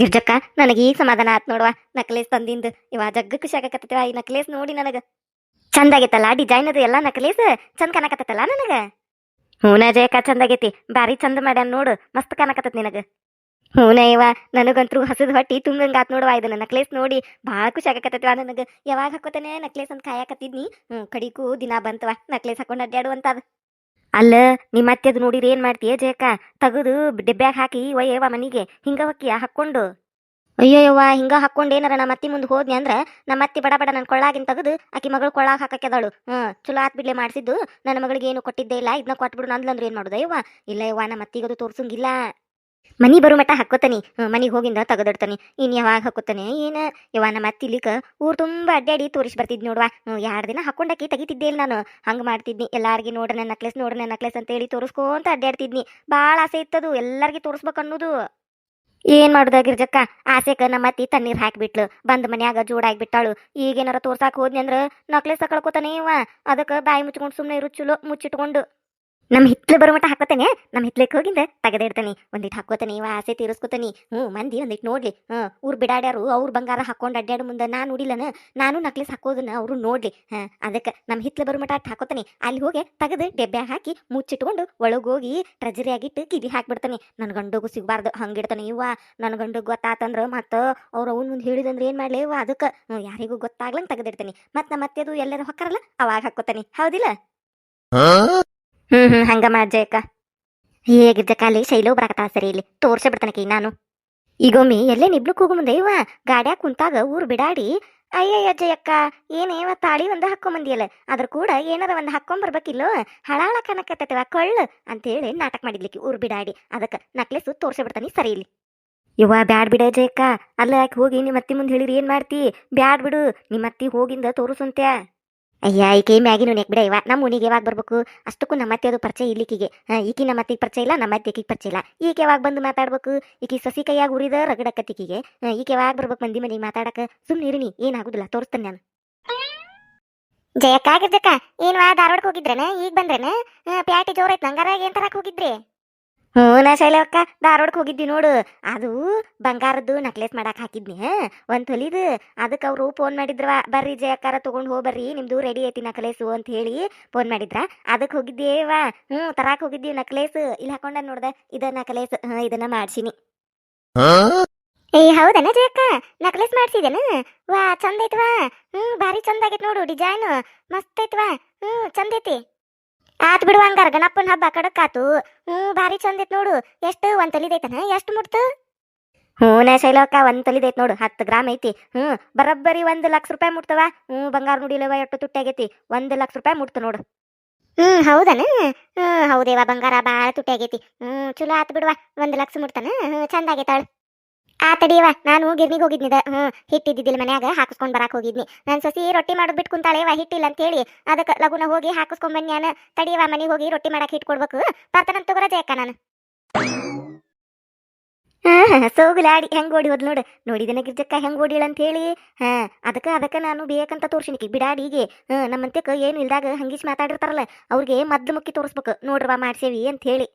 ಗಿರ್ಜಕ್ಕ ನನಗೆ ಈಗ ಸಮಾಧಾನ ಆತ್ ನೋಡುವ, ನಕ್ಲೇಸ್ ತಂದಿಂದ. ಇವ ಜಗ್ಗ ಖುಷಿ ಆಗಕತ್ತೈತಿವ ಈ ನಕ್ಲೇಸ್ ನೋಡಿ ನನಗ. ಚಂದ ಆಗೈತಲ್ಲ ಡಿಸೈನ್ ಅದು ಎಲ್ಲ ನಕ್ಲೇಸ್ ಚಂದ ಕಾಣಕತ್ತಲ್ಲ ನನಗ? ಹೂನ ಜಯಕ್ಕ, ಚಂದ ಆಗೈತಿ. ಬಾರಿ ಚಂದ ಮಾಡ್ಯಾನ ನೋಡು, ಮಸ್ತ್ ಕಾಣಕತ್ತ ನಿನಗ. ಹೂನ ಇವ ನನಗಂತೂ ಹಸದ್ ಹೊಟ್ಟಿ ತುಂಬಂಗ ಆತ್ ನೋಡುವ, ಇದನ್ನ ನಕ್ಲೇಸ್ ನೋಡಿ ಭಾಳ ಖುಷಿ ಆಗಕತ್ತೈತಿವ ನನಗ. ಯಾವಾಗ ಹಾಕೋತಾನೆ ನಕ್ಲೇಸ್ ಅಂತ ಕಾಯಕತ್ತಿದ್ನಿ. ಹ್ಮ್ ಕಡಿಗೂ ದಿನ ಬಂತವ ನಕ್ಲೇಸ್ ಹಾಕೊಂಡು ಅಡ್ಡಾಡುವಂತ ಅದ ಅಲ್ಲ ನಿಮ್ಮ ಅತ್ತೆ ಅದು ನೋಡಿರಿ ಏನ್ ಮಾಡ್ತೀಯ ಜಯಕ್ಕ? ತಗದು ಡೆಬ್ಬ್ಯಾಗ ಹಾಕಿ ಒಯ್ಯವ ಮನಿಗೆ, ಹಿಂಗ ಹೊಕ್ಕಿಯ ಹಾಕ್ಕೊಂಡು? ಅಯ್ಯೋಯವ್ವ ಹಿಂಗ ಹಾಕ್ಕೊಂಡು ಏನಾರ ನಮ್ಮ ಅತ್ತಿ ಮುಂದೆ ಹೋದ್ನಿ ಅಂದ್ರ ನಮ್ಮ ಅತ್ತಿ ಬಡ ಬಡ ನನ್ನ ಕೊಳ್ಳಾಗಿನ ತೆಗೆದು ಆಕಿ ಮಗಳು ಕೊಳ್ಳಾಗ ಹಾಕಾಕ್ಯದಳು. ಹ್ಮ್, ಚಲೋ ಆತ್ ಬಿಡ್ಲೆ ಮಾಡಿಸಿದ್ದು. ನನ್ನ ಮಗಳಿಗೆ ಏನು ಕೊಟ್ಟಿದ್ದೇ ಇಲ್ಲ ಇದನ್ನ ಕೊಟ್ಬಿಡು ನಂದ್ಲಂದ್ರೆ ಏನ್ ಮಾಡುದ ಅಯ್ಯವ್ವ ಇಲ್ಲ ಯವ್ವ ನಮ್ಮ ಅತ್ತಿಗದು ತೋರ್ಸಂಗಿಲ್ಲ. ಮನಿ ಬರೋ ಮಟ್ಟ ಹಾಕೋತಾನಿ ಮನಿಗೆ ಹೋಗಿಂದ ತೆಗೆದಿಡ್ತಾನಿ. ಇನ್ ಯಾವಾಗ ಹಾಕೋತಾನೆ ಏನ? ಯವ್ವ, ನಮ್ಮ ಅತ್ತಿಲಿಕ ಊರು ತುಂಬಾ ಅಡ್ಡಾಡಿ ತೋರಿಸಿ ಬರ್ತಿದ್ ನೋಡ್ವಾ. ಎರಡು ದಿನ ಹಾಕೊಂಡಾಕಿ ತೆಗಿತಿದ್ದೆ ಇಲ್ಲ ನಾನು. ಹಂಗೆ ಮಾಡ್ತಿದ್ನಿ. ಎಲ್ಲಾರ್ಗಿ ನೋಡ್ರಿ ನನ್ನ ನಕ್ಲೆಸ್ ನೋಡ್ರಿ ನಕ್ಲೆಸ್ ಅಂತ ಹೇಳಿ ತೋರಿಸ್ಕೊಂತ ಅಡ್ಡಾಡ್ತಿದ್ನಿ ಭಾಳ ಆಸೆ ಇತ್ತದು ಎಲ್ಲರಿಗೆ ತೋರಿಸ್ಬೇಕು ಅನ್ನೋದು. ಏನ್ ಮಾಡುದ ಗಿರ್ಜಕ್ಕ? ಆಸೆಕ ನಮ್ಮ ಅತ್ತಿ ತಣ್ಣೀರ್ ಹಾಕಿಬಿಟ್ಲು. ಬಂದ್ ಮನ್ಯಾಗ ಜೋಡಾಗ್ಬಿಟ್ಟಾಳು ಈಗೇನಾರ ತೋರ್ಸಾಕ ಹೋದ್ನಿ ಅಂದ್ರೆ ನಕ್ಲೆಸ್ ಕಳ್ಕೊತಾನೆ ಇವ. ಅದಕ್ಕೆ ಬಾಯಿ ಮುಚ್ಕೊಂಡು ಸುಮ್ಮನೆ ಇರು, ಚಲೋ ಮುಚ್ಚಿಟ್ಕೊಂಡು. ನಮ್ ಹಿತ್ಲು ಬರೋ ಮಟ್ಟ ಹಾಕೋತಾನೆ. ನಮ್ಮ ಹಿತ್ಲಕ್ಕೆ ಹೋಗಿಂದ ತೆಗೆದಿಡ್ತಾನೆ ಒಂದಿಟ್ಟು ಹಾಕೋತಾನೆ, ಇವ ಆಸೆ ತೀರಿಸ್ಕೋತಾನೆ. ಹ್ಞೂ, ಮಂದಿ ಒಂದಿಟ್ಟು ನೋಡ್ಲಿ. ಹ್ಞೂ, ಊರು ಬಿಡಾಡ್ಯಾರು ಅವ್ರು ಬಂಗಾರ ಹಾಕೊಂಡು ಅಡ್ಡಾಡ ಮುಂದೆ ನಾ ನೋಡಿಲ್ಲನ ನಾನು ನಕ್ಲೆಸ್ ಹಾಕೋದನ್ನ ಅವರು ನೋಡ್ಲಿ. ಹಾಂ, ಅದಕ್ಕೆ ನಮ್ಮ ಹಿತ್ಲು ಬರೋ ಮಟ್ಟ ಅಟ್ಟು ಹಾಕೋತಾನೆ. ಅಲ್ಲಿ ಹೋಗಿ ತೆಗೆದು ಡೆಬ್ಬೆ ಹಾಕಿ ಮುಚ್ಚಿಟ್ಕೊಂಡು ಒಳಗೋಗಿ ಟ್ರೆಜರಿ ಆಗಿಟ್ಟು ಕಿವಿ ಹಾಕ್ಬಿಡ್ತಾನೆ. ನನ್ನ ಗಂಡಗೂ ಸಿಗಬಾರ್ದು, ಹಂಗಿಡ್ತಾನೆ. ಇವ್ವ ನನ್ನ ಗಂಡಗ್ ಗೊತ್ತಾತಂದ್ರೆ ಮತ್ತು ಅವ್ರು ಅವ್ನ ಮುಂದೆ ಹೇಳಿದಂದ್ರೆ ಏನು ಮಾಡ್ಲಿ? ಇವ ಅದಕ್ಕೆ ಯಾರಿಗೂ ಗೊತ್ತಾಗ್ಲಂಗೆ ತೆಗೆದಿಡ್ತಾನೆ. ಮತ್ತು ನಮ್ಮ ಅತ್ತೆದು ಎಲ್ಲರೂ ಹೊಕ್ಕರಲ್ಲ, ಅವಾಗ ಹಾಕೋತಾನೆ. ಹೌದಿಲ್ಲ? ಹ್ಮ್ ಹ್ಮ್, ಹಂಗ ಮಾಡ್ಜಯಕ್ಕ ಹೇಗಿದ್ದ ಕಾಲಿ ಶೈಲೋ ಬರಾಕತ್ತ ಸರಿ ಇಲ್ಲಿ. ತೋರ್ಸ ಬಿಡ್ತಾನಕಿ ನಾನು. ಈಗೊಮ್ಮೆ ಎಲ್ಲೆ ನಿಬ್ಲು ಹೋಗು ಮುಂದೆ ಇವ ಗಾಡ್ಯಾಗ ಕುಂತಾಗ ಊರು ಬಿಡಾಡಿ. ಅಯ್ಯಯ್ಯ ಜಯಕ್ಕ ಏನೇವ ತಾಳಿ ಒಂದು ಹಾಕೊಂಬಂದಿಯಲ್ಲ. ಅದ್ರ ಕೂಡ ಏನಾರ ಒಂದು ಹಾಕೊಂಬರ್ಬೇಕಿಲ್ಲೋ. ಹಳಾಳ ಕನಕತ್ತವ ಕೊಳ್ಳು ಅಂತೇಳಿ ನಾಟಕ ಮಾಡಿದ್ಲಿಕ್ಕೆ ಊರು ಬಿಡಾಡಿ. ಅದಕ್ಕೆ ನಕ್ಲೆಸು ತೋರ್ಸಿ ಬಿಡ್ತಾನಿ ಸರಿ ಇಲ್ಲಿ. ಇವ ಬ್ಯಾಡ್ ಬಿಡ ಜಯಕ್ಕ ಅಲ್ಲ ಯಾಕೆ ಹೋಗಿ ನಿಮ್ಮ ಅತ್ತಿ ಮುಂದೆ ಹೇಳಿರಿ ಏನು ಮಾಡ್ತಿ? ಬ್ಯಾಡ್ ಬಿಡು. ನಿಮ್ಮ ಅತ್ತಿ ಹೋಗಿಂದ ತೋರಿಸುಂತ್ಯ? ಅಯ್ಯ ಈಕೆ ಮ್ಯಾಗಿ ನೆಕ್ ಬಿಡ ಇವ ನಮ್ಮ ಮುನಿಗೆ ಯಾವಾಗ ಬರ್ಬೇಕು? ಅಷ್ಟಕ್ಕೂ ನಮ್ಮ ಅತ್ತೆ ಅದು ಪರಿಚಯ ಇಲ್ಲಿಕಿಗೆ ಹಾ, ಈಕಿ ನಮ್ಮ ಅತ್ತಿಗೆ ಪರಿಚಯ ಇಲ್ಲ ನಮ್ಮ ಅತ್ತೆಗೆ ಪರಿಚಯ ಇಲ್ಲ. ಈಕೆ ಯಾವಾಗ ಬಂದು ಮಾತಾಡ್ಬೇಕು? ಈಕಿ ಸಸಿ ಕೈಯಾಗ ಉರಿದ ರಗಡಕತ್ತಿಕಿಗೆ. ಈಕೆ ಯಾವಾಗ ಬರ್ಬೇಕು ಮಂದಿ ಮನೆಗೆ ಮಾತಾಡಕ? ಸುಮ್ಮನೆ ಇರಿನಿ ಏನಾಗುದಿಲ್ಲ ತೋರಿಸ್ತೇನೆ ನಾನು. ಜಯಕ್ಕ ಆಗಿರ್ಜಕ್ಕ ಏನ್ವಾ ಧಾರವಾಡಕ್ಕೆ ಹೋಗಿದ್ರೇನೆ? ಈಗ ಬಂದ್ರೇನೆ? ಪ್ಯಾಟಿ ಜೋರ್ ಐತ್ ನಂಗಾರ ಏನ್ ತರಕ್ ಹೋಗಿದ್ರಿ? ಹ್ಞೂ ನಾ ಶೈಲವಕ್ಕ ಧಾರವಾಡಕ್ಕೆ ಹೋಗಿದ್ದಿ ನೋಡು. ಅದು ಬಂಗಾರದ್ದು ನಕ್ಲೆಸ್ ಮಾಡಕ್ ಹಾಕಿದ್ನಿ. ಹಾ, ಒಂದ್ ತೊಲಿದು ಅದಕ್ಕೆ ಅವರು ಫೋನ್ ಮಾಡಿದ್ರವ ಬರ್ರಿ ಜಯಕ್ಕಾರ ತಗೊಂಡ್ ಹೋಗಿ ಬರ್ರಿ ನಿಮ್ದು ರೆಡಿ ಐತಿ ನಕ್ಲೇಸು ಅಂತ ಹೇಳಿ ಫೋನ್ ಮಾಡಿದ್ರ. ಅದಕ್ಕೆ ಹೋಗಿದ್ದೇವ. ಹ್ಞೂ ತರಾಕ್ ಹೋಗಿದ್ದೀವಿ ನಕ್ಲೇಸ್ ಇಲ್ಲಿ ಹಾಕೊಂಡ ನೋಡ್ದೆ ಇದ ನಕ್ಲೇಸ್ ಹಾ ಇದನ್ನ ಮಾಡ್ಸಿನಿ. ಏ ಹೌದನ ಜಯಕ್ಕ? ನಕ್ಲೇಸ್ ಮಾಡ್ಸಿದೇನ ವಾ ಚಂದ ಐತ್ವಾ. ಹ್ಞೂ ಭಾರಿ ಚಂದ ಆಗೈತೆ ನೋಡು ಡಿಸೈನ್ ಮಸ್ತ್ ಐತ್ವಾ. ಹ್ಞೂ ಚಂದ ಐತಿ. ಆತ್ ಬಿಡು ಹಂಗಾರ ಗಣಪನ ಹಬ್ಬ ಕಡಕಾತು ಹ್ಮ್, ಭಾರಿ ಚಂದ ಐತ್ ನೋಡು. ಎಷ್ಟು ಒಂದ್ ತಲಿದೈತನ ಎಷ್ಟು ಮುಟ್ತು? ಹ್ಞೂ ನಾ ಶೈಲಕ್ಕ ಒಂದ್ ತಲಿದೈತ್ ನೋಡು. ಹತ್ತು ಗ್ರಾಮ್ ಐತಿ. ಹ್ಮ್ ಬರೋಬ್ಬರಿ ಒಂದ್ ಲಕ್ಷ ರೂಪಾಯಿ ಮುಟ್ತವ? ಹ್ಮ್ ಬಂಗಾರ ನುಡಿಲವ ಎಷ್ಟು ತುಟ್ಟಿ ಆಗೈತಿ. ಒಂದ್ ಲಕ್ಷ ರೂಪಾಯಿ ಮುಟ್ತು ನೋಡು. ಹ್ಮ್, ಹೌದನ? ಹ್ಮ್, ಹೌದೇವ, ಬಂಗಾರ ಬಾಳ ತುಟ್ಟಿ ಆಗೈತಿ. ಹ್ಮ್, ಚಲೋ ಆತ್ ಬಿಡುವ. ಒಂದ್ ಲಕ್ಷ ಮುಟ್ತಾನ? ಹ್ಮ್, ಚಂದ ಆಗೈತಾಳ ಆ ತಡಿಯವ ನಾನು ಗಿರ್ನಿಗೆ ಹೋಗಿದ್ನಿದ ಹ್ಮ್, ಹಿಟ್ಟಿದ್ದಿದ್ದಿಲ್ಲ ಮನ್ಯಾಗ, ಹಾಕಿಸ್ಕೊಂಡ್ ಬರಾಕ್ ಹೋಗಿದ್ನಿ. ನನ್ ಸಸಿ ರೊಟ್ಟಿ ಮಾಡೋದು ಬಿಟ್ಟು ಕುಂತಾಳೆವ ಹಿಟ್ಟಿಲ್ಲ ಅಂತ ಹೇಳಿ ಅದಕ್ಕೆ ಲಗುನ ಹೋಗಿ ಹಾಕಿಸ್ಕೊಂಡ್ ಬನ್ನಿ ನಾನು ತಡಿಯವ ಮನೆಗೆ ಹೋಗಿ ರೊಟ್ಟಿ ಮಾಡಕ್ಕೆ ಹಿಟ್ ಕೊಡ್ಬೇಕು ಬರ್ತಾನಂತ ತಗೋರ ಜಯಕ್ಕ ನಾನು. ಸೋಗುಲಾಡಿ, ಹೆಂಗ್ ಓಡಿ ಹೋದ್ ನೋಡು. ನೋಡಿದನ ಗಿರ್ಜಕ್ಕ ಹೆಂಗ್ ಓಡಿಳ ಅಂತ ಹೇಳಿ ಹಾ, ಅದಕ್ಕ ಅದಕ್ಕ ನಾನು ಬೇಕಂತ ತೋರ್ಸಿನಿಕಿ ಬಿಡಾಡಿಗೆ ಹ್ಮ್ ನಮ್ಮಂತ್ಯಕ್ಕ ಏನು ಇಲ್ದಾಗ ಹಂಗಿಸ್ ಮಾತಾಡಿರ್ತಾರಲ್ಲ, ಅವ್ರಿಗೆ ಮದ್ಲು ಮುಕ್ಕಿ ತೋರಿಸ್ಬೇಕು. ನೋಡ್ರವ ಮಾಡ್ಸೇವಿ ಅಂತ ಹೇಳಿ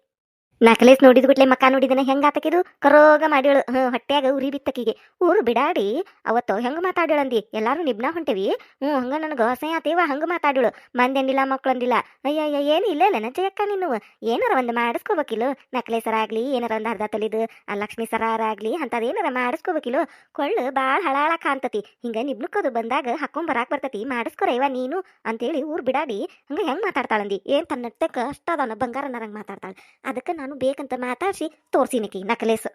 ನಕಲೇಸ್ ನೋಡಿದ ಗುಟ್ಲೆ ಮಕ್ಕ ನೋಡಿದನ ಹೆಂಗ ಆತಕಿದು ಕರೋಗ ಮಾಡ್ಯಾಳು. ಹ್ಞೂ ಹೊಟ್ಟ್ಯಾಗ ಉರಿ ಬಿತ್ತಕಿಗೆ. ಊರು ಬಿಡಾಡಿ, ಅವತ್ತು ಹೆಂಗ ಮಾತಾಡ್ಯಾಳಂದಿ? ಎಲ್ಲಾರು ನಿಬ್ನ ಹೊಂಟೇವಿ. ಹ್ಞೂ ಹಂಗ ನನಗೆ ಅಸಹ್ಯ ಆತೇವ, ಹಂಗ ಮಾತಾಡ್ಯಾಳು. ಮಂದೆಂದಿಲ್ಲ ಮಕ್ಕಳಂದಿಲ್ಲ. ಅಯ್ಯ ಅಯ್ಯ ಏನು ಇಲ್ಲ ಇಲ್ಲ ನಜಯಕ್ಕ ನೀನು. ಏನಾರ ಒಂದು ಮಾಡಿಸ್ಕೋಬೇಕಿಲ್ಲ? ನಕ್ಲೆ ಸರ ಆಗ್ಲಿ ಏನಾರ ಒಂದು ಅರ್ಧ ತಲಿದು ಆ ಲಕ್ಷ್ಮೀ ಸರ ಆಗ್ಲಿ ಅಂತದ್ ಏನಾರ ಮಾಡಿಸ್ಕೋಬೇಕಿಲ್ಲ? ಕೊಳ್ಳು ಭಾಳ ಹಳಾಳ ಕಾಣ್ತತಿ. ಹಿಂಗ ನಿಬ್ನಕ್ಕದು ಬಂದಾಗ ಹಾಕೊಂಡ್ ಬರಾಕ್ ಬರ್ತತಿ. ಮಾಡಿಸ್ಕೊರ ಇವ ನೀನು ಅಂತೇಳಿ ಊರು ಬಿಡಾಡಿ, ಹಂಗೆ ಹೆಂಗ್ ಮಾತಾಡ್ತಾಳಂದಿ? ಏನ್ ತನ್ನ ನಟ್ಟಕ್ಕ ಅಷ್ಟದನ ಬಂಗಾರ ನರಂಗ್ ಮಾತಾಡ್ತಾಳ. ಅದಕ್ಕೆ ನಾನು ಬೇಕಂತ ಮಾತಾಡ್ಸಿ ತೋರ್ಸಿನಿಕಿ ನಕ್ಲೇಸ್.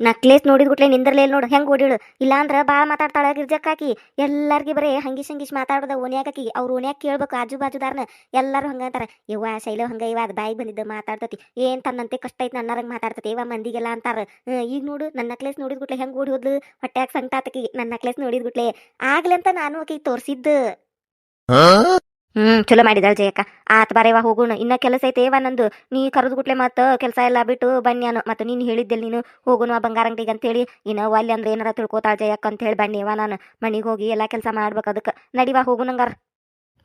ನಕ್ಲೇಸ್ ನೋಡಿದ ಗುಟ್ಲೆ ನಿಂದ್ರಲೇ ನೋಡು, ಹೆಂಗ್ ಓಡಿಳು? ಇಲ್ಲಾಂದ್ರ ಬಾಳ ಮಾತಾಡ್ತಾಳ ಗಿರ್ಜಕ್ಕಾಕಿ. ಎಲ್ಲಾರ್ಗಿ ಬರೇ ಹಂಗಿಸ್ ಹಂಗಿಸ್ ಮಾತಾಡೋದ ಓನ್ಯಾಕಿ ಅವ್ರ ಓನ್ಯಾಗ ಕೇಳ್ಬೇಕು ಆಜು ಬಾಜುದಾರ್ನ ಎಲ್ಲಾರು ಹಂಗ ಅಂತಾರ, ಯವ್ವ ಶೈಲ ಹಂಗ ಇವ ಅದ್ ಬಾಯಿಗೆ ಬಂದಿದ್ದ ಮಾತಾಡ್ತತಿ. ಏನ್ ತನ್ನಂತೆ ಕಷ್ಟ ಐತಿ ನನ್ನರಂಗ್ ಮಾತಾಡ್ತತಿ ಇವ ಮಂದಿಗೆಲ್ಲ ಅಂತಾರ. ಈಗ ನೋಡು ನನ್ನ ನಕ್ಲೇಸ್ ನೋಡಿದ ಗುಟ್ಲೆ ಹೆಂಗ್ ಓಡಿ ಹೋದ್ಲು? ಹೊಟ್ಯಾಗ ಸಂಕಟಾತಕಿ ನನ್ನ ನಕ್ಲೇಸ್ ನೋಡಿದ ಗುಟ್ಲೆ ಆಗ್ಲಂತ ನಾನು ಆಕಿ ತೋರ್ಸಿದ್ದು. ಹ್ಮ್, ಚಲೋ ಮಾಡಿದಾಳ ಜಯಕ್ಕ. ಆತ್ ಬರೇವ ಹೋಗೋಣ. ಇನ್ನ ಕೆಲಸ ಐತೆ ಏವ ನಂದು. ನೀ ಕರೆದು ಗುಟ್ಲೆ ಮತ್ತ ಕೆಲಸ ಎಲ್ಲ ಬಿಟ್ಟು ಬನ್ಯಾನು ಮತ್ತೆ ನೀನ್ ಹೇಳಿದ್ದೆಲ್ ನೀನು ಹೋಗೋಣ ಬಂಗಾರ ಅಂಗಡಿಗೆ ಅಂತೇಳಿ. ಇನ್ನ ಅಲ್ಲಿ ಅಂದ್ರೆ ಏನಾರ ತಿಳ್ಕೊತಾಳ ಜಯಕ್ಕ ಅಂತ ಹೇಳಿ ಬನ್ನಿವ ನಾನು. ಮನಿಗೆ ಹೋಗಿ ಎಲ್ಲಾ ಕೆಲಸ ಮಾಡ್ಬೇಕು ಅದಕ್ಕೆ ನಡಿವಾ ಹೋಗುನಂಗಾರ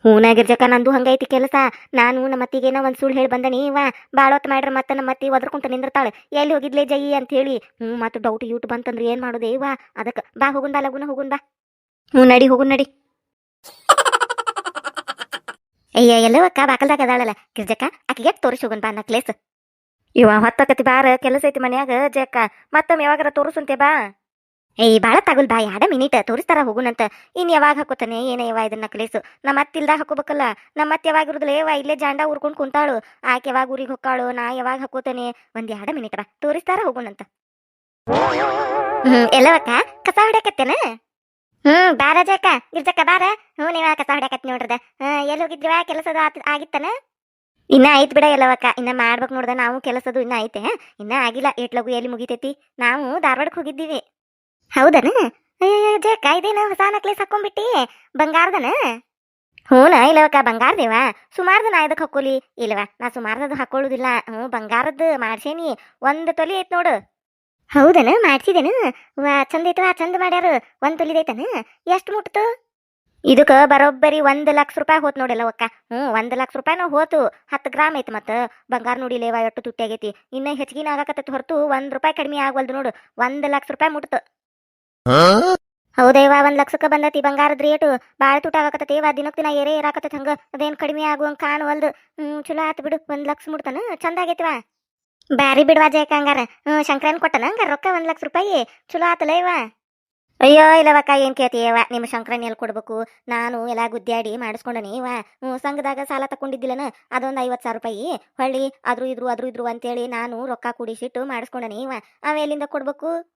ಹೂನಾಗಿರ್ಜಕ ನಂದು ಹಂಗೈತಿ ಕೆಲಸ. ನಾನು ನಮ್ಮ ಅತ್ತಿಗೇನ ಒಂದು ಸುಳ್ಳು ಹೇಳಿ ಬಂದನಿ ನೀವ ಬಾಳ ಹೊತ್ತು ಮಾಡ್ರ ಮತ್ತೆ ನಮ್ಮ ಅತ್ತಿ ಒದ್ರಕುಂತ ನಿಂದಿರ್ತಾಳೆ. ಎಲ್ಲಿ ಹೋಗಿದ್ಲೆ ಜಯಿ ಅಂತ ಹೇಳಿ. ಹ್ಞೂ ಮತ್ತೆ ಡೌಟ್ ಯೂಟ್ ಬಂತಂದ್ರೆ ಏನು ಮಾಡೋದೇ ಇವ ಅದಕ್ಕೆ ಬಾ ಹೋಗುಂದ ಲಗುನ ಹೋಗುಂದ ಹ್ಞೂ, ನಡಿ ಹೋಗುನ್ ನಡಿ. ಅಯ್ಯ ಎಲ್ಲವಕ್ಕ ಬಾಕಲ್ದಾಗ ಅದಾಳಲ್ಲ. ಗಿರ್ಜಕ್ಕ ಆಕಿಗೆ ತೋರಿಸಿ ಹೋಗುನ್ ಬಾ ನಕ್ಲೇಸ್ ಇವ ಹೊತ್ತಕತಿ ಬಾರ ಕೆಲಸ ಐತಿ ಮನ್ಯಾಗ ಜಕ್ಕ ಮತ್ತೊಮ್ಮೆ ಯಾವಾಗಾರ ತೋರಿಸುಂತೆ ಬಾ. ಏಯ್ ಬಾಳ ತಗುಲ್ ಬಾ ಯಾಡ ಮಿನಿಟ್ ತೋರಿಸ್ತಾರ ಹೋಗುನಂತ. ಇನ್ ಯಾವಾಗ ಹಾಕೋತಾನೆ ಏನ ಇವ ಇದನ್ನ ನಕ್ಲೇಸು ನಮ್ಮ ಅತ್ತಿಲ್ದಾಗ ಹಾಕೋಬೇಕಲ್ಲ. ನಮ್ಮ ಮತ್ತೆ ಯಾವಾಗ ಇರುದಿಲ್ಲ ಏವ ಇಲ್ಲೇ ಜಾಂಡ ಉರ್ಕೊಂಡ್ ಕುಂತಾಳು. ಆಕೆ ಯಾವಾಗ ಊರಿಗೆ ಹೊಕ್ಕಾಳು ನಾ ಯಾವಾಗ ಹಾಕೋತಾನೆ? ಒಂದ್ ಯಾಡ ಮಿನಿಟ್ ಬಾ ತೋರಿಸ್ತಾರ ಹೋಗುನಂತ. ಹ್ಮ್. ಎಲ್ಲವಕ್ಕ ಕಸ ಹೊಡ್ಯಾಕತ್ತೇನ? ಹ್ಮ್ ಬಾರ ಜಕ್ಕ ಗಿರ್ಜಕ್ಕ ಬಾರ ಹ್ಞೂ ನೀವ ಕಸ ಹೊಡ್ಯಾಕತ್ ನೋಡ್ರದ? ಎಲ್ಲಿ ಹೋಗಿದ್ರಿವ ಕೆಲಸದ ಆಗಿತ್ತನ? ಇನ್ನ ಐತ್ ಬಿಡ ಎಲ್ಲವಕ್ಕ ಇನ್ನ ಮಾಡ್ಬೇಕು ನೋಡ್ದ ನಾವು ಕೆಲಸದು ಇನ್ನ ಐತೆ. ಇನ್ನ ಆಗಿಲ್ಲ. ಏಟ್ಲಗು ಎಲ್ಲಿ ಮುಗಿತೈತಿ? ನಾವು ಧಾರವಾಡಕ್ಕೆ ಹೋಗಿದ್ದೀವಿ. ಹೌದನ? ಜಕ್ಕ ಇದೇನ ಹೊಸ ನಕ್ಲೇಸ್ ಹಾಕೊಂಡ್ಬಿಟ್ಟಿ? ಬಂಗಾರದನ? ಹೂನ ಇಲ್ಲವಕ್ಕ ಬಂಗಾರದೇವ? ನಾ ಇದಕ್ಕೆ ಹಾಕೋಲಿ. ಇಲ್ಲವಾ ನಾ ಸುಮಾರ್ದದು ಹಾಕೊಳ್ಳೋದಿಲ್ಲ. ಹ್ಞೂ ಬಂಗಾರದ್ದು ಮಾಡ್ಸೇನಿ. ಒಂದು ತೊಲಿ ಐತ್ ನೋಡು. ಹೌದನ? ಮಾಡ್ಸಿದೇನ ವಾ, ಚಂದ ಐತವ ಚಂದ ಮಾಡ್ಯಾರ. ಒಂದ್ ತೊಲಿದೈತನ ಎಷ್ಟು ಮುಟ್ತು? ಇದಕ್ಕ ಬರೋಬ್ಬರಿ ಒಂದು ಲಕ್ಷ ರೂಪಾಯಿ ಹೋತ್ ನೋಡಿಲ್ಲವಕ್ಕ ಹ್ಞೂ, ಒಂದ್ ಲಕ್ಷ ರೂಪಾಯಿನೂ ಹೋತು. ಹತ್ತು ಗ್ರಾಮ್ ಐತಿ ಮತ್ತ. ಬಂಗಾರ ನೋಡಿಲೇವ ಎಷ್ಟು ತುಟ್ಟಿ ಆಗೈತಿ. ಇನ್ನ ಹೆಚ್ಚಿಗೆ ಆಗಾಕತ್ತೈತಿ ಹೊರತು ಒಂದ್ ರೂಪಾಯಿ ಕಡಿಮೆ ಆಗವಲ್ದು ನೋಡು. ಒಂದ್ ಲಕ್ಷ ರೂಪಾಯಿ ಮುಟ್ತು. ಹೌದೇವಾ, ಒಂದ್ ಲಕ್ಷಕ್ಕೆ ಬಂದತಿ ಬಂಗಾರದ ರೇಟು. ಬಾಳ ತುಟ ವಾ ದಿನಕ್ಕೆ ದಿನ ಏರೇ ಏರಾಕತ್ತೈತಿ ಹಂಗ. ಅದೇನ್ ಕಡಿಮೆ ಆಗುವಂಗೆ ಕಾಣುವಲ್ದು. ಹ್ಮ್ ಚಲೋ ಆತ್ ಬಿಡು. ಒಂದ್ ಲಕ್ಷ ಮುಡ್ತಾನ ಚಂದ ಆಗೈತಿವ ಬ್ಯಾರಿ ಬಿಡ್ವಾ ಜಯಕ ಹಂಗಾರ. ಹ್ಞೂ ಶಂಕರನ್ ಕೊಟ್ಟನ ಹಂಗಾರ ರೊಕ್ಕ ಒಂದ್ ಲಕ್ಷ ರೂಪಾಯಿ. ಚಲೋ ಆತಲ್ಲ ಇವ. ಅಯ್ಯೋ, ಇಲ್ಲವಕ್ಕ, ಏನ್ ಕೇಳ್ತೀಯವ ನಿಮ್ಮ ಶಂಕರನ್ ಎಲ್ಲಿ ಕೊಡ್ಬೇಕು? ನಾನು ಎಲ್ಲ ಗುದ್ದಾಡಿ ಮಾಡಿಸ್ಕೊಂಡನಿ ಇವ. ಹ್ಞೂ ಸಂಘದಾಗ ಸಾಲ ತಕೊಂಡಿದ್ದಿಲ್ಲನ ಅದೊಂದು ಐವತ್ತು ಸಾವಿರ ರೂಪಾಯಿ. ಹೊಳ್ಳಿ ಅದ್ರು ಇದ್ರು ಅದ್ರು ಇದ್ರು ಅಂತೇಳಿ ನಾನು ರೊಕ್ಕ ಕೂಡಿಸಿಟ್ಟು ಮಾಡಿಸ್ಕೊಂಡನಿ ಇವ. ಅವ ಎಲ್ಲಿಂದ ಕೊಡ್ಬೇಕು?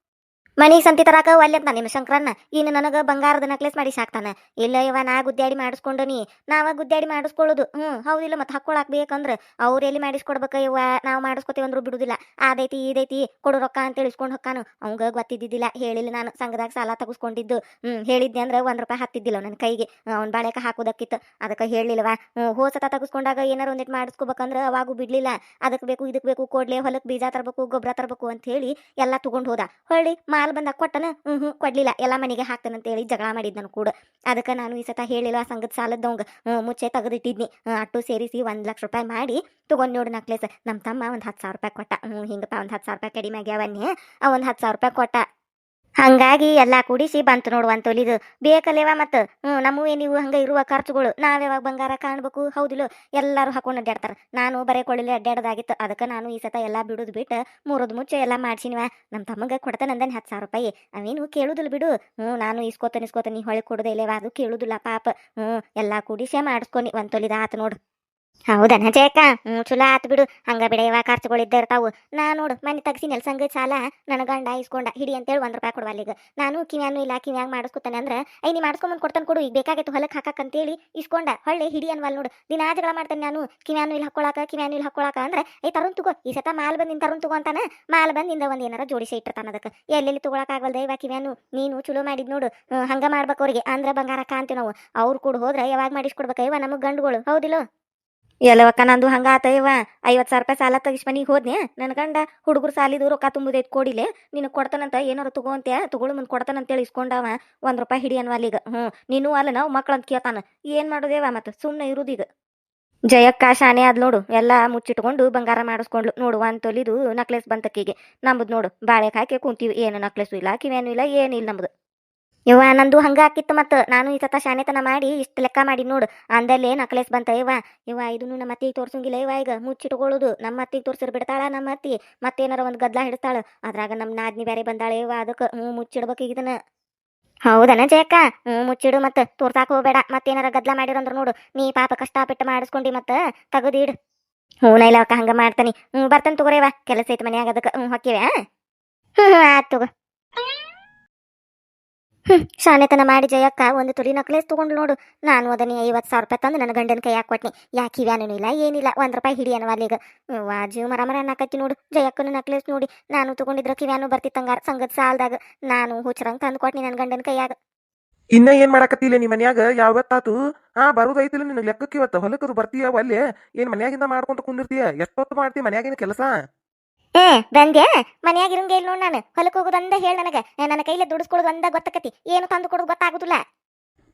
ಮನಿಗೆ ಸಂತಿ ತರಾಕ ಒಲ್ಲೆ ಅಂತ ನಿಮ್ಮ ಶಂಕರನ್ನ. ಇನ್ನು ನನಗೆ ಬಂಗಾರದ ನಕ್ಲೆಸ್ ಮಾಡಿ ಸಾಕ್ತಾನೆ. ಇಲ್ಲ ಇವ, ನಾ ಗುದ್ದಾಡಿ ಮಾಡಿಸ್ಕೊಂಡನಿ ನಾವ ಗುದ್ದಾಡಿ ಮಾಡಿಸ್ಕೊಳ್ಳೋದು. ಹ್ಞೂ ಹೌದಿಲ್ಲ ಮತ್ತೆ ಹಾಕೊಳಕ್ ಬೇಕಂದ್ರೆ ಅವ್ರು ಎಲ್ಲಿ ಮಾಡಿಸ್ಕೊಡ್ಬೇಕ ಇವ? ನಾವು ಮಾಡಿಸ್ಕೊತೀವಿ ಅಂದ್ರು ಬಿಡುದಿಲ್ಲ. ಅದೈತಿ ಇದೈತಿ ಕೊಡು ರೊಕ್ಕ ಅಂತ ಇಳಿಸ್ಕೊಂಡು ಹೊಕ್ಕಾನು. ಅವಂಗ ಗೊತ್ತಿದ್ದಿದ್ದಿಲ್ಲ. ಹೇಳಿಲ್ಲ ನಾನು, ಸಂಘದಾಗ ಸಾಲ ತಗಸ್ಕೊಂಡಿದ್ದು. ಹ್ಞೂ ಹೇಳಿದ್ದೆ ಅಂದ್ರೆ ಒಂದು ರೂಪಾಯಿ ಹತ್ತಿದ್ದಿಲ್ಲ ನನ್ನ ಕೈಗೆ. ಅವ್ನ ಬಾಳೆಕ ಹಾಕೋದಕ್ಕಿತ್ತು. ಅದಕ್ಕೆ ಹೇಳಿಲ್ವಾ ಹ್ಞೂ ಹೋಸತ ತಗಸ್ಕೊಂಡಾಗ ಏನಾರ ಒಂದಿಟ್ಟು ಮಾಡಿಸ್ಕೋಬೇಕಂದ್ರೆ ಅವಾಗೂ ಬಿಡ್ಲಿಲ್ಲ. ಅದಕ್ಕೆ ಬೇಕು ಇದಕ್ಕೆ ಬೇಕು, ಕೊಡ್ಲೆ ಹೊಲಕ್ಕೆ ಬೀಜ ತರಬೇಕು ಗೊಬ್ಬರ ತರಬೇಕು ಅಂತ ಹೇಳಿ ಎಲ್ಲ ತಗೊಂಡು ಹೋದ. ಹೊಳ್ಳಿ ಮಾಲ್ ಬಂದಾಗ ಕೊಟ್ಟನ? ಹ್ಞೂ ಹ್ಞೂ ಕೊಡಲಿಲ್ಲ. ಎಲ್ಲ ಮನೆಗೆ ಹಾಕ್ತಾನಂತೇಳಿ ಜಗಳ ಮಾಡಿದ್ ನಾನು ಕೂಡ. ಅದಕ್ಕೆ ನಾನು ಈ ಸತ ಹೇಳಿಲ್ಲ ಸಂಘದ ಸಾಲದವಂಗ ಮುಚ್ಚೆ ತೆಗೆದಿಟ್ಟಿದ್ನಿ. ಅಟ್ಟು ಸೇರಿಸಿ ಒಂದು ಲಕ್ಷ ರೂಪಾಯಿ ಮಾಡಿ ತೊಗೊಂಡು ನೋಡು ನಕ್ಲೇಸ್. ನಮ್ಮ ತಮ್ಮ ಒಂದು ಹತ್ತು ಸಾವಿರ ರೂಪಾಯಿ ಕೊಟ್ಟ. ಹ್ಞೂ ಹಿಂಗಪ್ಪ, ಒಂದು ಹತ್ತು ಸಾವಿರ ರೂಪಾಯಿ ಕಡಿಮೆ ಆಗ್ಯಾವನ್ನೇ. ಒಂದು ಹತ್ತು ಸಾವಿರ ರೂಪಾಯಿ ಕೊಟ್ಟ. ಹಂಗಾಗಿ ಎಲ್ಲ ಕೂಡಿಸಿ ಬಂತು ನೋಡು ಒಂದು ತೊಲಿದು ಬೇಕಲ್ಲೇವ ಮತ್ತು? ಹ್ಞೂ ನೀವು ಹಂಗೆ ಇರುವ ಖರ್ಚುಗಳು? ನಾವ್ಯಾವಾಗ ಬಂಗಾರ ಕಾಣ್ಬೇಕು? ಹೌದಿಲ್ಲ? ಎಲ್ಲರೂ ಹಾಕೊಂಡು ಅಡ್ಡಾಡ್ತಾರೆ ನಾನು ಬರೇ ಕೊಳ್ಳಿಲಿ ಅಡ್ಡಾಡೋದಾಗಿತ್ತು ಅದಕ್ಕೆ ನಾನು ಈ ಸತ ಎಲ್ಲ ಬಿಡೋದು ಬಿಟ್ಟು ಮೂರದು ಮುಚ್ಚೆ ಎಲ್ಲ ಮಾಡ್ಸಿನಿವ ನಮ್ಮ ತಮ್ಮಗೆ ಕೊಡ್ತಾನಂದನ್ ಹತ್ತು ಸಾವಿರ ರೂಪಾಯಿ. ಅವೇನು ಕೇಳುದಿಲ್ಲ ಬಿಡು. ಹ್ಞೂ ನಾನು ಇಸ್ಕೋತಾನೆ ಇಸ್ಕೋತಾನೆ ಹೊಳೆ ಕೊಡೋದೇ ಇಲ್ಲೇವ? ಅದು ಕೇಳುದಿಲ್ಲ ಪಾಪ. ಹ್ಞೂ ಎಲ್ಲ ಕೂಡಿಸೇ ಮಾಡಿಸ್ಕೊನಿ ಒಂದು ತೊಲಿದ ಆತು ನೋಡು. ಹೌದನ ಜಯಕ್ಕ? ಹ್ಞೂ ಚಲೋ ಆತು ಬಿಡು. ಹಂಗ ಬಿಡೆಯವ ಖರ್ಚುಗಳು ಇದ್ದ ಇರ್ತಾವು. ನಾ ನೋಡು ಮನೆ ತಗ್ಸಿ ನೆಲ್ಸಂಗ ಸಾಲ ನನ್ನ ಗಂಡ ಇಸ್ಕೊಂಡ ಹಿಡಿ ಅಂತೇಳಿ ಒಂದು ರೂಪಾಯಿ ಕೊಡವಲ್ಲ ಈಗ ನಾನು ಕಿವ್ಯಾನು ಇಲ್ಲ ಕಿವ್ಯಾಗ ಮಾಡಿಸ್ಕೊತಾನೆ ಅಂದ್ರೆ ಐ ನೀ ಮಾಡಿಸ್ಕೊಂಬಂದು ಕೊಡ್ತಾನೆ ಕೊಡು ಈಗ ಬೇಕಾಗಿತ್ತು ಹೊಲಕ್ಕೆ ಹೇಳಿ ಇಸ್ಕೊಂಡ. ಹೊಳ್ಳಿ ಹಿಡಿ ಅನ್ವಲ್ ನೋಡು. ದಿನಾ ಜಗಳ ಮಾಡ್ತಾನೆ ನಾನು. ಕಿವ್ಯಾನು ಇಲ್ಲಿ ಹಾಕೊಳಕ ಕಿವ್ಯಾನು ಇಲ್ಲಿ ಹಾಕೊಳಕ ಅಂದ್ರೆ ಐ ತರುಣ್ ತಗೋ. ಈ ಸತ ಮಾಲ್ ಬಂದು ನಿನ್ ತರುಣ್ ತಗೋ ಅಂತಾನೆ. ಮಾಲ್ ಬಂದು ನಿಂದ ಒಂದು ಏನಾರ ಜೋಡಿಸಿ ಇಟ್ಟಿರ್ತಾನ ಅದಕ್ಕೆ. ಎಲ್ಲೆಲ್ಲಿ ತಗೊಳಕ್ ಆಗಲ್ದ ಇವ ಕಿವ್ಯಾನು? ನೀನು ಚಲೋ ಮಾಡಿದ್ ನೋಡು. ಹ್ಮ್, ಹಂಗ ಮಾಡ್ಬೇಕು ಅವ್ರಿಗೆ. ಅಂದ್ರೆ ಬಂಗಾರ ಕಾಂತೀವಿ ನಾವು. ಅವ್ರು ಕೂಡ ಹೋದ್ರೆ ಯಾವಾಗ ಮಾಡಿಸ್ಕೊಡ್ಬೇಕ? ಇವ ನಮಗೆ ಗಂಡುಗಳು. ಹೌದಿಲ್ಲ? ಎಲ್ಲವಕ್ಕ ನಂದು ಹಂಗ ಆತ ಇವ ಐವತ್ ಸಾವಿರ ರೂಪಾಯಿ ಸಾಲ ತೆಗಿಸ್ ಮನಿಗೆ ಹೋದ್ನೆ ನನ್ನ ಗಂಡ ಹುಡುಗರು ಸಾಲಿದು ರೊಕ್ಕ ತುಂಬುದೈತೆ ಕೊಡಿಲೆ, ನಿನಗೆ ಕೊಡ್ತಾನಂತ ಏನಾರು ತಗೋಂತೆ ತಗೊಳು ಮುಂದೆ ಕೊಡ್ತಾನಂತೇಳಿ ಇಸ್ಕೊಂಡವ, ಒಂದ್ ರೂಪಾಯಿ ಹಿಡಿ ಅನ್ವ ಅಲ್ಲಿಗ ಹ್ಞೂ ನೀನು ಅಲ್ಲ, ನಾವು ಮಕ್ಕಳಂತ ಕೇಳ್ತಾನ. ಏನು ಮಾಡೋದೇವ ಮತ್ತೆ ಸುಮ್ಮನೆ ಇರುದೀಗ ಜಯಕ್ಕ ಶಾನೆ ಆದ್ ನೋಡು, ಎಲ್ಲ ಮುಚ್ಚಿಟ್ಕೊಂಡು ಬಂಗಾರ ಮಾಡಿಸ್ಕೊಂಡ್ಲು ನೋಡು ಒಂದು ತೊಲಿದು ನಕ್ಲೆಸ್ ಬಂತಕ್ಕಿಗೆ ನಮ್ಮದು ನೋಡು ಬಾಳೆಕ್ ಹಾಕಿ ಕುಂತೀವಿ, ಏನು ನಕ್ಲೆಸು ಇಲ್ಲ ಕಿವೇನು ಇಲ್ಲ, ಏನಿಲ್ಲ ನಮ್ದು. ಯವ್ವ, ನಂದು ಹಂಗ ಆಕಿತ್ತು ಮತ್ತು ನಾನು ಈ ಸತ ಶಾನೆತನ ಮಾಡಿ ಇಷ್ಟು ಲೆಕ್ಕ ಮಾಡಿ ನೋಡು. ಅಂದಲ್ಲೇ ನಕ್ಲೆಸ್ ಬಂತ, ಯವ್ವ. ಇವ ಇದನ್ನು ನಮ್ಮ ಅತ್ತಿಗೆ ತೋರ್ಸಂಗಿಲ್ಲ ಇವ ಈಗ ಮುಚ್ಚಿಟ್ಕೊಳ್ಳೋದು. ನಮ್ಮ ಅತ್ತಿಗೆ ತೋರ್ಸಿರ್ ಬಿಡ್ತಾಳ ನಮ್ಮ ಅತ್ತಿ. ಮತ್ತೇನಾರ ಒಂದು ಗದ್ಲಾ ಹಿಡ್ತಾಳ ಅದ್ರಾಗ ನಮ್ಮ ನಾದ್ನಿ ಬೇರೆ ಬಂದಾಳೆ ಇವ ಅದಕ್ಕೆ ಹ್ಞೂ ಮುಚ್ಚಿಡ್ಬೇಕು ಇದನ್ನ ಹೌದನ ಜಯಕ್ಕ? ಹ್ಞೂ ಮುಚ್ಚಿಡು ಮತ್ತೆ ತೋರ್ಸಾಕ ಹೋಗ್ಬೇಡ. ಮತ್ತೇನಾರ ಗದ್ದಲ ಮಾಡಿರಂದ್ರ ನೋಡು. ನೀ ಪಾಪ ಕಷ್ಟಪಟ್ಟು ಮಾಡಿಸ್ಕೊಂಡಿ ಮತ್ತೆ ತೆಗೆದಿಡು. ಹ್ಞೂ ನೈಲಾವಕ್ಕ ಹಂಗ ಮಾಡ್ತಾನಿ. ಹ್ಞೂ, ಬರ್ತಾನೆ ತಗೋರೇವ ಕೆಲಸ ಐತೆ ಮನ್ಯಾಗ ಅದಕ್ಕೆ. ಹ್ಞೂ ಹಾಕಿವ್ಯಾ ಹ್ಞೂ ಹ್ಞೂ ಆಯ್ತು ತಗೋ. ಶಾನೆತನ ಮಾಡಿ ಜಯಕ್ಕ ಒಂದು ತುಳಿ ನಕ್ಲೇಸ್ ತಗೊಂಡು ನೋಡು. ನಾನು ಅದನ್ನ ಐವತ್ತು ಸಾವಿರ ರೂಪಾಯಿ ತಂದು ನನ್ನ ಗಂಡನ ಕೈ ಕೊಟ್ನಿ. ಯಾಕೆ ಇವ್ಯಾನೂ ಇಲ್ಲ, ಏನಿಲ್ಲ, ಒಂದು ರೂಪಾಯಿ ಹಿಡಿಯನವ ಅಲ್ಲಿಗ. ವಾ ಜೀವ ಮರ ಮರ ನೋಡು. ಜಯಕ್ಕನ ನಕ್ಲೇಸ್ ನೋಡಿ. ನಾನು ತಗೊಂಡಿದ್ರ ಕಿವ್ಯಾನು ಬರ್ತಿತ್ತಂಗಾರ ಸಂಗತ್ ಸಾಲದಾಗ. ನಾನು ಹುಚ್ಚರಂಗ್ ತಂದು ಕೊಟ್ನಿ ನನ್ನ ಗಂಡನ ಕೈಯಾಗ. ಇನ್ನ ಏನ್ ಮಾಡಾಕತ್ತಿಲ್ಲ ನಿಮ್ಮ ಮನ್ಯಾಗ? ಯಾವತ್ತಾತು? ಹಾ ಬರುದೈತಿಲ್ಲ ನಿನ್ನ ಲೆಕ್ಕಕ್ಕೆ ಇವತ್ತು ಹೊಲಕ್ಕದು ಬರ್ತೀಯ ಒಲ್ಲೆ? ಏನ್ ಮನ್ಯಾಗಿಂದ ಮಾಡ್ಕೊಂತ ಕುಂದಿರ್ತೀಯ? ಎಷ್ಟೊತ್ತು ಮಾಡ್ತಿ ಮನ್ಯಾಗಿನ ಕೆಲಸ? ಏ ಬಂದ್ಯಾ? ಮನ್ಯಾಗ ಇರಂಗೆ ಇಲ್ಲ ನೋಡ್ ನಾನು. ಹೊಲಕ್ಕೆ ಹೋಗೋದಂದ ಹೇಳ ನನಗೆ. ನನ್ನ ಕೈಲೇ ದುಡಿಸ್ಕೊಳ್ಳೋದು ಅಂದ ಗೊತ್ತಕತಿ. ಏನು ತಂದು ಕೊಡೋದು ಗೊತ್ತಾಗುದಿಲ್ಲ.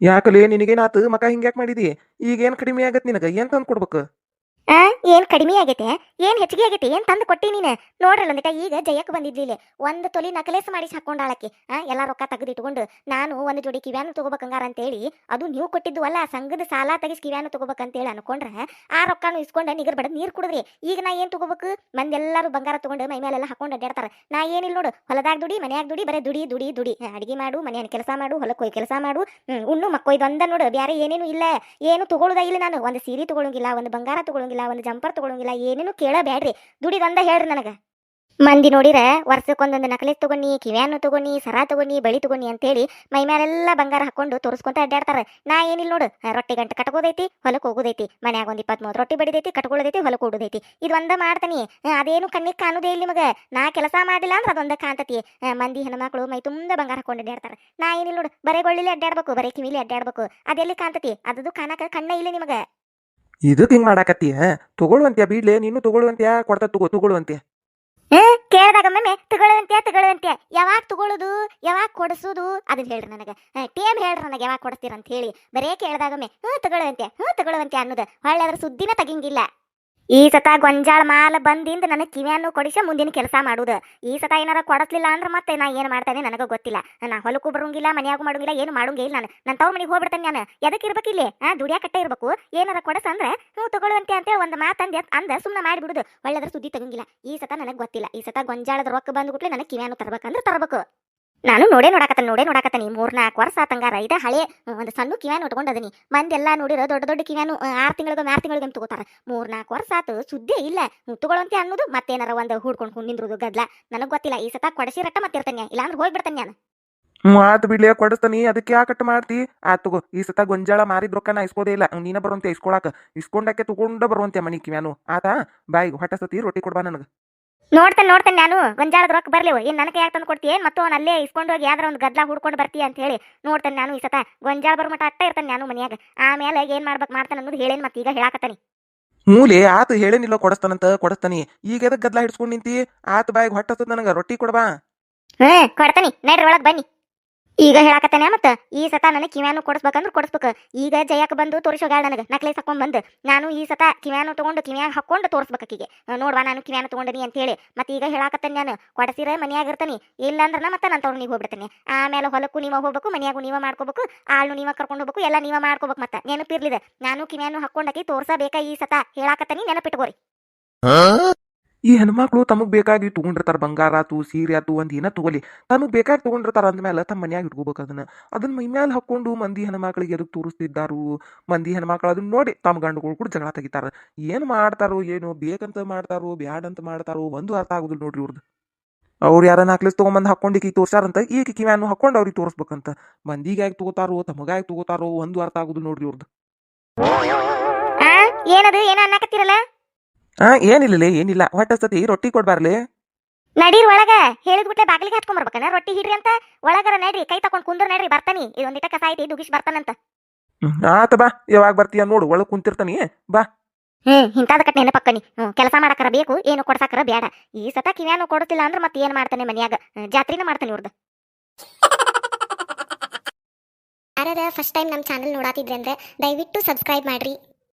ಯಾಕಲೇ ನಿನಗೇನಾತು? ಮಕ ಹಿಂಗ್ಯಾಕ್ ಮಾಡಿದಿ? ಈಗ ಏನ್ ಕಡಿಮೆ ಆಗತ್ ನಿನಗ? ಏನ್ ತಂದು ಕೊಡ್ಬೇಕು? ಆ? ಏನ್ ಕಡಿಮೆ ಆಗೈತೆ? ಏನ್ ಹೆಚ್ಚಿಗೆ ಆಗೈತೆ? ಏನ್ ತಂದು ಕೊಟ್ಟಿ ನೀನು? ನೋಡ್ರಲ್ಲ ಒಂದಿಟ ಈಗ ಜಯಕ್ಕೆ ಬಂದಿದ್ಲಿಲ್ಲ ಒಂದು ತೊಲಿ ನಕಲೇಸ್ ಮಾಡಿಸಿ ಹಾಕೊಂಡಾಳಕ್ಕೆ ಆ, ಎಲ್ಲ ರೊಕ್ಕ ತೆಗೆದಿಟ್ಕೊಂಡು ನಾನು ಒಂದು ಜೋಡಿ ಕಿವ್ಯಾನು ತಗೋಬೇಕಂಗಾರ ಅಂತೇಳಿ. ಅದು ನೀವು ಕೊಟ್ಟಿದ್ದು ಅಲ್ಲ ಸಂಘದ ಸಾಲ ತೆಗಿಸಿ ಕಿವ್ಯಾನು ತಗೋಬೇಕಂತೇಳಿ ಅನ್ಕೊಂಡ್ರೆ, ಆ ರೊಕ್ಕನು ಇಸ್ಕೊಂಡ ನಿಗರ್ ಬಡ ನೀರು ಕುಡಿದ್ರಿ. ಈಗ ನಾ ಏನು ತಗೋಬೇಕು? ಮಂದೆಲ್ಲರೂ ಬಂಗಾರ ತೊಗೊಂಡು ಮೈ ಮೇಲೆಲ್ಲ ಹಾಕೊಂಡು ಅಡ್ಡಾಡ್ತಾರ. ನಾ ಏನಿಲ್ಲ ನೋಡು, ಹೊಲದಾಗ ದುಡಿ, ಮನ್ಯಾಗ ದುಡಿ, ಬರೀ ದುಡಿ ದುಡಿ ದುಡಿ. ಅಡಿಗೆ ಮಾಡು ಮನೆಯನ್ನು ಕೆಲಸ ಮಾಡು ಹೊಲಕ್ಕೆ ಹೋಗಿ ಕೆಲಸ ಮಾಡು. ಉಣ್ಣು ಮಕ್ಕೊಯ್ದು ಅಂದ ನೋಡು ಬೇರೆ ಏನೇನು ಇಲ್ಲ. ಏನು ತಗೊಳುದ ಇಲ್ಲ ನಾನು. ಒಂದು ಸೀರೆ ತಗೊಳಂಗಿಲ್ಲ, ಒಂದು ಬಂಗಾರ ತಗೊಳಂಗಿಲ್ಲ, ಒಂದು ಜಂಪರ್ ತಗೊಳಂಗಿಲ್ಲ, ಏನೇನು ಕೇಳಬೇಡ್ರಿ ದುಡಿದಂದ ಹೇಳ್ರಿ ನನಗೆ. ಮಂದಿ ನೋಡಿರ, ವರ್ಷಕ್ಕೊಂದೊಂದು ನಕಲಿಸ್ ತಗೊಂಡಿ, ಕಿವ್ಯಾನು ತಗೊಂಡಿ, ಸರ ತಗೊಂಡಿ ಬಳಿ ತಗೊಂಡಿ ಅಂತೇಳಿ ಮೈ ಮೇಲೆಲ್ಲ ಬಂಗಾರ ಹಾಕೊಂಡು ತೋರಿಸ್ಕೊಂತ ಅಡ್ಡಾಡ್ತಾರೆ. ನಾ ಏನಿಲ್ಲ ನೋಡು, ರೊಟ್ಟಿ ಗಂಟೆ ಕಟ್ಕೋದೈತಿ ಹೊಲಕ್ಕೆ ಹೋಗೋದೈತಿ. ಮನ್ಯಾಗ ಒಂದು ಇಪ್ಪತ್ತ್ ಮೂವತ್ತು ರೊಟ್ಟಿ ಬಡಿದೈತಿ ಕಟ್ಕೊಳ್ಳೋದೈತಿ ಹೊಲಕ್ಕೆ ಓಡೋದೈತಿ. ಇದು ಒಂದ ಮಾಡ್ತಾನಿ. ಅದೇನು ಕಣ್ಣಿಗೆ ಕಾಣುದೇ ಇಲ್ಲ ನಿಮಗ. ನಾ ಕೆಲಸ ಮಾಡಿಲ್ಲ ಅಂದ್ರೆ ಅದೊಂದ ಕಾಣ್ತತಿ. ಮಂದಿ ಹೆಣ್ಮಕ್ಳು ಮೈ ತುಂಬ ಬಂಗಾರ ಹಾಕೊಂಡು ಅಡ್ಡಾಡ್ತಾರೆ. ನಾ ಏನಿಲ್ಲ ನೋಡು, ಬರೇ ಗೊಳ್ಳಿಲಿ ಅಡ್ಡಾಡ್ಬೇಕು, ಬರೇ ಕಿವಿಲಿ ಅಡ್ಡಾಡ್ಬೇಕು. ಅದೆಲ್ಲಿ ಕಾಣ್ತತಿ? ಅದದು ಕಾಣಕ ಕಣ್ಣ ಇಲ್ಲ ನಿಮಗ. ಇದಕ್ ಹಿಂಗೆ ಮಾಡಾಕತ್ತೀಯ ತಗೊಳ್ಳುವಂತ್ಯ ಬೀಡ್ಲೆ, ನೀನು ತಗೊಳ್ಳುವಂತ್ಯ? ಕೊಡ್ತಾ ತಗೋ, ತಗೊಳ್ಳುವಂತ್ಯಾ? ಕೇಳಿದಾಗ ಒಮ್ಮೆ ತಗೊಳ್ಳಂತೆ ತಗೊಳ್ಳಂತೆ ಯಾವಾಗ ತಗೊಳ್ಳೋದು? ಯಾವಾಗ ಕೊಡಿಸೋದು? ಅದನ್ನ ಹೇಳ್ರಿ ನನಗೆ. ಟೇಮ್ ಹೇಳ್ರಿ ನನಗೆ ಯಾವಾಗ ಕೊಡಿಸ್ತೀರ ಅಂತ ಹೇಳಿ ಬರೇ ಕೇಳಿದಾಗೊಮ್ಮೆ ಹ್ಞೂ ತಗೊಳ್ಳಂತೆ ಹ್ಞೂ ತಗೊಳ್ಳಂತೆ ಅನ್ನೋದು. ಹೊಳ್ಳೆ ಅದ್ರ ಸುದ್ದಿನ ತೆಗಿಂಗಿಲ್ಲ. ಈ ಸತ ಗೊಂಜಾಳ ಮಾಲ ಬಂದಿಂದ ನನಗೆ ಕಿವಿಯನ್ನು ಕೊಡಿಸ ಮುಂದಿನ ಕೆಲಸ ಮಾಡುದು. ಈ ಸತ ಏನಾರ ಕೊಡಿಸ್ಲಿಲ್ಲ ಅಂದ್ರೆ ಮತ್ತೆ ನಾ ಏನು ಮಾಡ್ತಾನೆ ನನಗೆ ಗೊತ್ತಿಲ್ಲ. ನಾ ಹೊಲಕ್ಕೂ ಬರೋಂಗಿಲ್ಲ, ಮನೆಯಾಗೂ ಮಾಡೋಂಗಿಲ್ಲ, ಏನು ಮಾಡೋಂಗೇ ಇಲ್ಲ ನಾನು. ನನ್ನ ತವ್ರ ಮನೆಗೆ ಹೋಗ್ಬಿಡ್ತೇನೆ ನಾನು. ಎದಕ್ಕೆ ಇರ್ಬೇಕಿಲ್ಲಿ ಆ, ದುಡಿಯಾಕಟ್ಟೆ ಇರಬೇಕು. ಏನಾರ ಕೊಡಸ ಅಂದ್ರೆ ಹ್ಞೂ ತಗೊಳ್ಳುವಂತೆ ಅಂತೇಳಿ ಒಂದು ಮಾತಂದೆ ಅಂದ ಸುಮ್ಮನೆ ಮಾಡಿಬಿಡುದು. ಒಳ್ಳೆದ್ರ ಸುದ್ದಿ ತಗಂಗಿಲ್ಲ ಈ ಸತ ನನಗೆ ಗೊತ್ತಿಲ್ಲ. ಈ ಸತ ಗೊಂಜಾಳದ ರೊಕ್ಕ ಬಂದ್ಬಿಟ್ಲೆ ನನಗೆ ಕಿವಿಯನ್ನು ತರಬೇಕಂದ್ರೆ ತರಬೇಕು. ನಾನು ನೋಡೇ ನೋಡಾಕತ್ತಾನೆ, ನೋಡೇ ನೋಡಾಕತ್ತಾನಿ. ಮೂರ್ ನಾಲ್ಕು ವರ್ಷ ಆತಂಗಾರ ಇದ ಹಳೆ ಒಂದು ಸಣ್ಣ ಕಿವ್ಯಾನು ಉಟ್ಕೊಂಡದನಿ. ಮಂದೆಲ್ಲ ನೋಡಿರೋ ದೊಡ್ಡ ದೊಡ್ಡ ಕಿವ್ಯಾನು ಆರು ತಿಂಗಳಿಗೊಮ್ಮೆ, ಆರು ತಿಂಗಳಿಗೆ ತಗೋತಾರ. ಮೂರ್ ನಾಲ್ಕು ವರ್ಷ ಆತು ಸುದ್ದಿ ಇಲ್ಲ. ತಗೊಳಂತೆ ಅನ್ನೋದು ಮತ್ತೇನಾರ ಒಂದು ಹುಡ್ಕೊಂಡು ಕುಂದಿಂದ್ರದು ಗದ್ಲ. ನನಗೆ ಗೊತ್ತಿಲ್ಲ. ಈ ಸತ ಕೊಡಸಿ ರಟ್ಟ ಮತ್ತಿರ್ತಾನೆ. ಇಲ್ಲಾಂದ್ರೆ ಹೋಗ್ಬಿಡ್ತಾನೆ ನಾನು. ಮಾತ್ ಬಿಡ್ಲೆ, ಕೊಡಿಸ್ತಾನಿ. ಅದಕ್ಕೆ ಯಾಕಟ್ ಮಾಡ್ತಿ? ಆ ತಗೋ. ಈ ಸತ ಗೊಂಜಾಳ ಮಾರಿದ ನಾ ಇಸ್ಕೋದೇ ಇಲ್ಲ. ನೀನ ಬರುವಂತೆ ಇಸ್ಕೊಳಾಕ. ಇಸ್ಕೊಂಡಕ್ಕೆ ತಗೊಂಡ ಬರುವಂತೆ ಮನಿ ಕಿವ್ಯಾನು. ಆತ, ಬಾಯಿಗೆ ಹೊಟ್ಟೆ ಸತಿ ರೊಟ್ಟಿ ಕೊಡ್ಬಾ ನನಗ. ನೋಡ್ತೇನೆ ನೋಡ್ತೇನೆ ನಾನು. ಗಂಜಾಳದ ರೊಕ್ಕ ಬರ್ಲಿವು ಏನ್ ನನಗೆ ಯಾಕೆ ತಂದು ಕೊಡ್ತೀಯ ಮತ್ತು ಅವ್ನು ಅಲ್ಲೇ ಇಸ್ಕೊಂಡು ಹೋಗಿ ಯಾವ್ದಾರ ಒಂದು ಗದ್ಲ ಹುಡ್ಕೊಂಡು ಬರ್ತೀಯ ಅಂತ ಹೇಳಿ ನೋಡ್ತೇನೆ ನಾನು ಈ ಸತ. ಗೊಂಜಾಳ ಬರೋ ಮಟ್ಟ ಅಟ್ಟ ಇರ್ತಾನೆ ನಾನು ಮನ್ಯಾಗ. ಆಮೇಲೆ ಏನ್ ಮಾಡ್ಬೇಕು ಮಾಡ್ತಾನೆ ಅನ್ನೋದು ಹೇಳೇನ್ ಮತ್ತೆ ಈಗ ಹೇಳಾಕತ್ತಾನಿ. ಮೂಲೆ ಆತ ಹೇಳೇನಿಲ್ಲ ಕೊಡಸ್ತಾನಂತ ಕೊಡಸ್ತಾನಿ. ಈಗ ಎದಕ್ ಗದ್ಲ ಹಿಡ್ಸ್ಕೊಂಡು ನಿಂತಿ? ಆತ ಬಾಯಿಗೆ ಹೊಟ್ಟಸ್ತದ ನನಗೆ ನನಗ. ರೊಟ್ಟಿ ಕೊಡಬಾ ಹ್ಮ್ ಕೊಡ್ತಾನಿ. ನಡ್ರಿ ಒಳಗ್ ಬನ್ನಿ. ಈಗ ಹೇಳಾಕತ್ತಾನೆ ಮತ್ತ, ಈ ಸತ ನನಗೆ ಕಿವ್ಯಾನು ಕೊಡಿಸ್ಬೇಕಂದ್ರೆ ಕೊಡಿಸ್ಬೇಕು. ಈಗ ಜಯಕ್ಕೆ ಬಂದು ತೋರಿಸೋಗ್ಯಾಳ ನನಗೆ ನಕ್ಲೇಸ್ ಹಾಕೊಂಡ್ ಬಂದು. ನಾನು ಈ ಸತ ಕಿವ್ಯಾನು ತೊಗೊಂಡು ಕಿವ್ಯಾಗ ಹಾಕೊಂಡು ತೋರಿಸ್ಬೇಕು ಆಕಿಗೆ. ಅಹ್ ನೋಡ್ವಾ ನಾನು ಕಿವ್ಯಾನು ತೊಗೊಂಡಿನಿ ಅಂತ ಹೇಳಿ ಮತ್ತೆ ಈಗ ಹೇಳಾಕತ್ತೇನೆ ನಾನು ಕೊಡಸಿರ ಇರ್ತೀನಿ. ಇಲ್ಲಾಂದ್ರೆ ಮತ್ತೆ ನನ್ನ ತೊಗೊಂಡು ನೀವು ಹೋಗ್ಬಿಡ್ತೀನಿ. ಆಮೇಲೆ ಹೊಲಕ್ಕೂ ನೀವ ಹೋಗ್ಬೇಕು, ಮನೆಯಾಗೂ ನೀವ ಮಾಡ್ಕೋಬೇಕು ಆಳು ನೀವ ಕರ್ಕೊಂಡು ಹೋಗ್ಬೇಕು, ಎಲ್ಲ ನೀವ ಮಾಡ್ಕೋಬೇಕು ಮತ್ತೆ. ನೆನಪಿರ್ಲಿದೆ. ನಾನು ಕಿವ್ಯಾನು ಹಾಕೊಂಡಾಕಿ ತೋರ್ಸಬೇಕಾ ಈ ಸತ? ಹೇಳಾಕತ್ತಾನಿ ನೆನಪಿಟ್ಕೋರಿ. ಈ ಹೆಣ್ಮಕ್ಳು ತಮಗ್ ಬೇಕಾಗಿ ತಗೊಂಡಿರ್ತಾರ ಬಂಗಾರ ಆತು ಸೀರೆ ಆತು ಒಂದ್ ಏನ ತಗೋಲಿ ತಾನು ಬೇಕಾಗಿ ತಗೊಂಡಿರ್ತಾರ ಅಂದ್ಮೇಲೆ ತಮ್ಮ ಮನ್ಯಾಗ ಇಟ್ಕೋಬೇಕು ಅದನ್ನ. ಅದನ್ನ ಮೈ ಮ್ಯಾಲ ಹಾಕೊಂಡು ಮಂದಿ ಹೆಣ್ಮಕ್ಳಿಗೆ ಎದಕ್ ತೋರಿಸ್ತಿದ್ದಾರು? ಮಂದಿ ಹೆಣ್ಮಕ್ಳು ಅದನ್ನ ನೋಡಿ ತಮ್ಮ ಗಂಡುಗಳು ಕೂಡ ಜಗಳ ತೆಗಿತಾರೆ. ಏನ್ ಮಾಡ್ತಾರೋ ಏನು ಬೇಕಂತ ಮಾಡ್ತಾರೋ ಬ್ಯಾಡ್ ಅಂತ ಮಾಡ್ತಾರೋ ಒಂದು ಅರ್ಥ ಆಗುದಿಲ್ಲ ನೋಡ್ರಿ ಇವ್ರದ್ದು ಅವ್ರು ಯಾರ ಹಾಕ್ಲಿಸ್ ತಗೊಂಬಂದ್ ಹಾಕೊಂಡು ಈಕಿ ತೋರ್ಸಾರಂತ ಈಗ ಕಿವ್ಯಾನು ಹಾಕೊಂಡು ಅವ್ರಿಗೆ ತೋರಿಸ್ಬೇಕಂತ. ಮಂದಿಗಾಗಿ ತಗೋತಾರೋ, ತಮಗಾಗಿ ತಗೋತಾರೋ ಒಂದು ಅರ್ಥ ಆಗೋದಿಲ್ಲ ನೋಡ್ರಿ ಇವ್ರದ್ದು ಏನದು? ಏನ ಅನ್ನಕತ್ತೀರಲ್ಲ? ಹಾ ಏನಿಲ್ಲ ಏನಿಲ್ಲ. ಹೊಟ್ಟೆ ಸತಿ ರೊಟ್ಟಿ ಕೊಡ್ಬಾರ್ಲಿ ನಡೀರ್ ಒಳಗ. ಹೇಳಿದ್ಬಿಟ್ಲೆ ಬಾಗಿಲಿಗೆ ಹತ್ಕೊಂಡ್ ಬರ್ಬೇಕನ ರೊಟ್ಟಿ ಹಿಡ್ರಿ ಅಂತ? ಒಳಗರ ನಡ್ರಿ ಕೈ ತಕೊಂಡ್ ಕುಂದ್ರ ನಡ್ರಿ ಬರ್ತಾನಿ. ಇದೊಂದಿಟ ಕಸ ಐತಿ ದುಗಿಸ್ ಬರ್ತಾನಂತ. ಹ್ಮ್, ಆತ ಬಾ ಯಾವಾಗ ಬರ್ತೀಯ ನೋಡು ಒಳಗ್ ಕುಂತಿರ್ತಾನಿ. ಬಾ. ಹ್ಮ್ ಹಿಂತಾದ ಕಟ್ ನೆನಪಕ್ಕನಿ. ಹ್ಮ್ ಕೆಲಸ ಮಾಡಕರ ಬೇಕು ಏನು ಕೊಡ್ಸಾಕರ ಬೇಡ ಈ ಸತ ಕಿವ್ಯಾನು ಕೊಡುತ್ತಿಲ್ಲ ಅಂದ್ರೆ ಮತ್ತೆ ಏನ್ ಮಾಡ್ತಾನೆ ಮನ್ಯಾಗ? ಜಾತ್ರಿನ ಮಾಡ್ತಾನೆ ಇವ್ರದ್ದು ಯಾರ್ಯಾರ ಫಸ್ಟ್ ಟೈಮ್ ನಮ್ಮ ಚಾನಲ್ ನೋಡಾತಿದ್ರೆ ಅಂದ್ರೆ ದಯವಿಟ್ಟು ಸಬ್ಸ್ಕ್ರೈಬ್ ಮಾಡ್ರಿ.